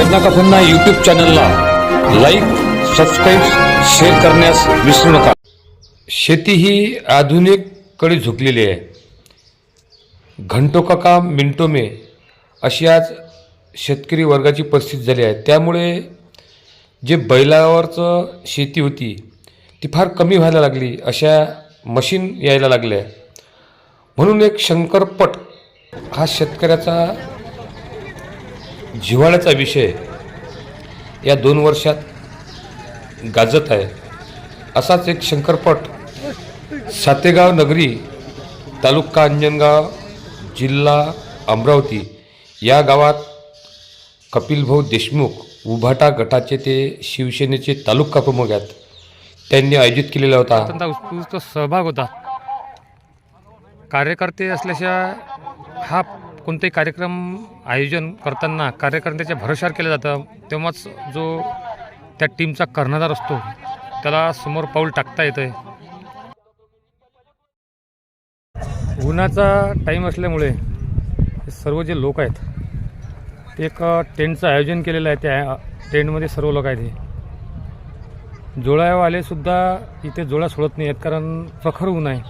पेडना का फन्ना यूट्यूब चॅनलला लाईक सबस्क्राईब शेअर करण्यास विसरू नका. शेती ही आधुनिककडे झुकलेली आहे. घंटो का काम मिनटो अशी आज शेतकरी वर्गाची परिस्थिती झाली आहे. त्यामुळे जे बैलावरचं शेती होती ती फार कमी व्हायला लागली. अशा मशीन यायला लागल्या. म्हणून एक शंकरपट हा शेतकऱ्याचा जिव्हाळ्याचा विषय या दोन वर्षात गाजत आहे. असाच एक शंकरपट सातेगाव नगरी तालुका अंजनगाव जिल्हा अमरावती या गावात कपिलभाऊ देशमुख उभाटा गटाचे ते शिवसेनेचे तालुका प्रमुख आहेत. त्यांनी आयोजित केलेला होता. अत्यंत उत्स्फूर्त सहभाग होता. कार्यकर्ते असल्याशिवाय हा कोणताही कार्यक्रम आयोजन करताना कार्यकर्त्याच्या भरोशावर केलं जातं तेव्हाच जो त्या टीमचा कर्णधार असतो त्याला समोर पाऊल टाकता येतं आहे उन्हाचा टाईम असल्यामुळे सर्व जे लोक आहेत ते एक टेंटचं आयोजन केलेलं आहे त्या टेंटमध्ये सर्व लोक आहेत हे. इथे जोळा सोडत नाही आहेत कारण प्रखर ऊन आहे.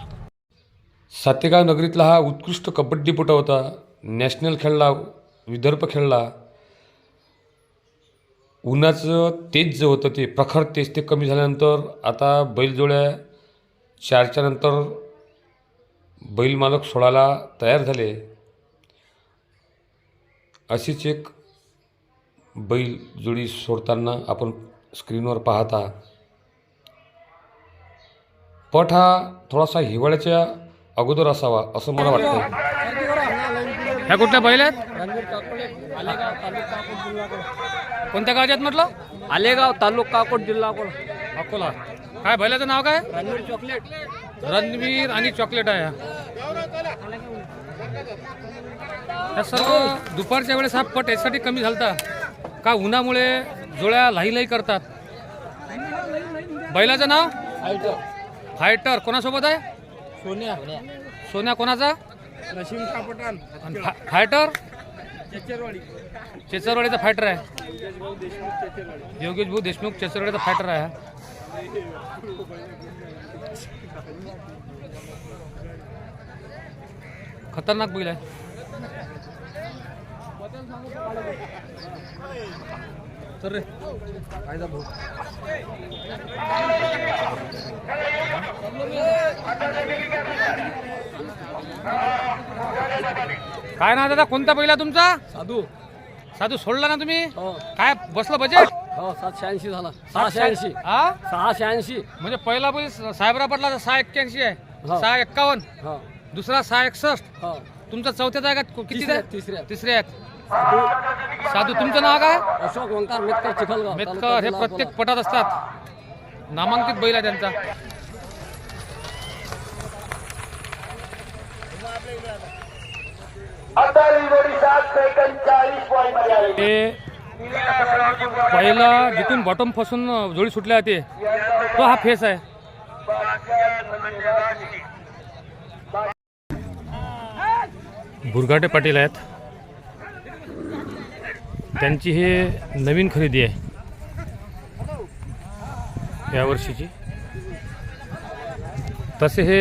सातेगाव नगरीतला हा उत्कृष्ट कबड्डीपटू होता. नॅशनल खेळला विदर्भ खेळला. उन्हाचं तेज जे होतं ते प्रखर तेज ते कमी झाल्यानंतर आता बैलजोड्या चारच्या नंतर बैल मालक सोडायला तयार झाले. अशीच एक बैल जोडी सोडताना आपण स्क्रीनवर पाहता. पट हा थोडासा हिवाळ्याच्या अगोदर असावा असं मला वाटतं ह्या कुठल्या बैल आहेत? कोणत्या गावात आहेत म्हटलं? आलेगाव तालुका अकोट जिल्हा अकोला अकोला. काय बैलाचं नाव काय? रणवीर चॉकलेट. रणवीर आणि चॉकलेट आहे. हा. ह्या सर्व दुपारच्या वेळेस हा पट यासाठी कमी झालता. का उन्हामुळे जोळ्या लाही लाही करतात? बैलाचं नाव? फायटर. कोणासोबत आहे? सोन्या. सोन्या कोणाचा? नशीम कापटान आणि फा- फायटर? चेचरवाडी. चेचरवाडीचा फायटर आहे. योगेश भाऊ देशमुख चेचरवाडीचा फायटर आहे. हा. खतरनाक बैल आहे. तर रे. फायदा भाऊ. काय नाव दादा? कोणता पहिला तुमचा? साधू. साधू सोडला ना तुम्ही? हो. काय बसलं बजेट हो सातशे ऐंशी झाला. सहाशे ऐंशी. हा? सहाशे ऐंशी. म्हणजे पहिला बैल साहेबरा पटला सहा एक्क्याऐंशी आहे. हो. सहा एक्कावन्न. हो. दुसरा सहा एकसष्ट. हो. तुमचा आहे का? किती तिसऱ्या तिसऱ्या तिसरे आहेत. साधू. तुमचं नाव काय? अशोक ओंकार मेतकर चिखलगाव तालुका मेतकर हे जिल्हा प्रत्येक. पटात असतात. नामांकित बैल आहे त्यांचा. ते पहिला जिथून बॉटमपासून जोडी सुटल्या ते तो हा फेस आहे. बुरघाटे पाटील आहेत. त्यांची हे नवीन खरेदी आहे. यावर्षीची तसे हे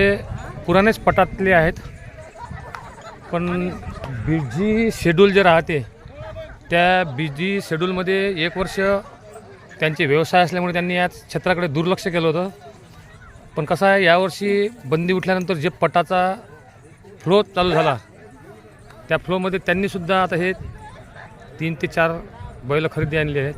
पुराणेच पटातले आहेत. पण बिझी शेड्यूल जे राहते त्या बिझी शेड्यूलमध्ये एक वर्ष त्यांचे व्यवसाय असल्यामुळे त्यांनी या क्षेत्राकडे दुर्लक्ष केलं होतं. पण कसं आहे यावर्षी बंदी उठल्यानंतर जे पटाचा फ्लो चालू झाला त्या फ्लोमध्ये त्यांनीसुद्धा आता हे तीन ते चार बैल खरेदी आणली आहेत.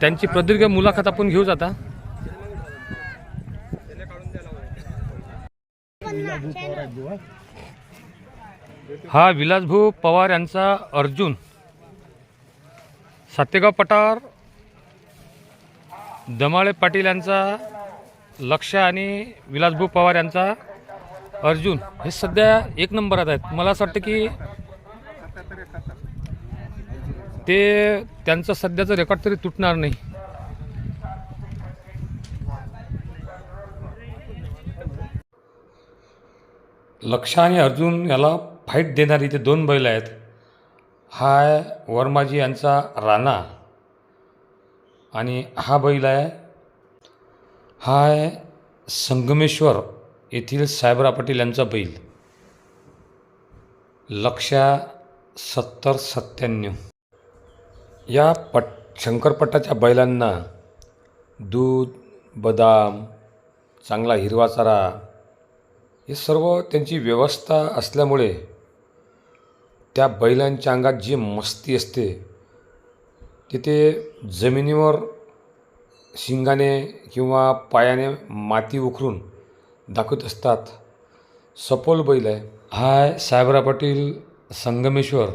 त्यांची प्रदीर्घ मुलाखत आपण घेऊ जाता हा विलासभाऊ पवार यांचा अर्जुन. सातेगाव पठार दमाळे पाटील यांचा लक्ष आणि विलासभाऊ पवार यांचा अर्जुन. हे सध्या एक नंबरात आहेत. मला असं वाटतं की ते त्यांचं सध्याचं रेकॉर्ड तरी तुटणार नाही. लक्ष आणि अर्जुन याला फाईट देणारी ते दोन बैल आहेत. हा आहे वर्माजी यांचा राणा आणि हा बैल आहे. हा आहे संगमेश्वर येथील सायबरा पाटील यांचा बैल. लक्षा सत्तर सत्त्याण्णव. या पट शंकरपटाच्या बैलांना दूध बदाम चांगला हिरवा चारा हे सर्व त्यांची व्यवस्था असल्यामुळे त्या बैलांच्या अंगात जी मस्ती असते तिथे जमिनीवर शिंगाने किंवा पायाने माती उखरून दाखवत असतात. सपोल बैल आहे. हा साहेबराव साहेबरा पाटील संगमेश्वर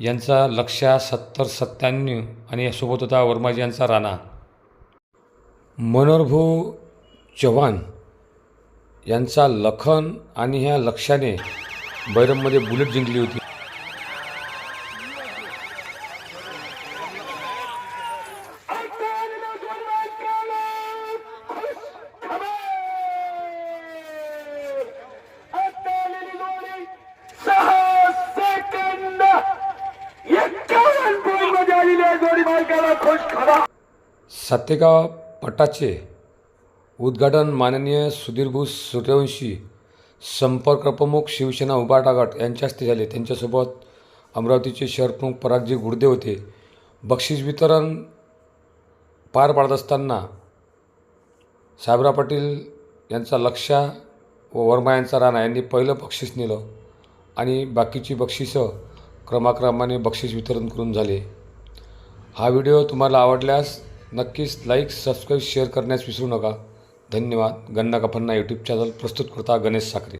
यांचा लक्षा सत्तर सत्त्याण्णव आणि यासोबत होता वर्माजी यांचा राणा. मनोहरभाऊ चव्हाण यांचा लखन आणि ह्या लक्षाने बैरममध्ये बुलेट जिंकली होती. सहा पटाचे उद्घाटन माननीय सुधीरभू सूर्यवंशी संपर्क प्रमुख शिवसेना उबाटा गट यांच्या हस्ते झाले. त्यांच्यासोबत अमरावतीचे शहरप्रमुख परागजी गुडदे होते. बक्षीस वितरण पार पाडत असताना साहेबराव पाटील यांचा लक्षा व वर्मा यांचा राणा यांनी पहिलं बक्षीस नेलं आणि बाकीची बक्षिसं क्रमाक्रमाने बक्षीस वितरण करून झाले. हा व्हिडिओ तुम्हाला आवडल्यास नक्कीच लाईक सबस्क्राईब शेअर करण्यास विसरू नका. धन्यवाद. गन्ना कफन्ना यूट्यूब चॅनल प्रस्तुतकर्ता गणेश साखरे.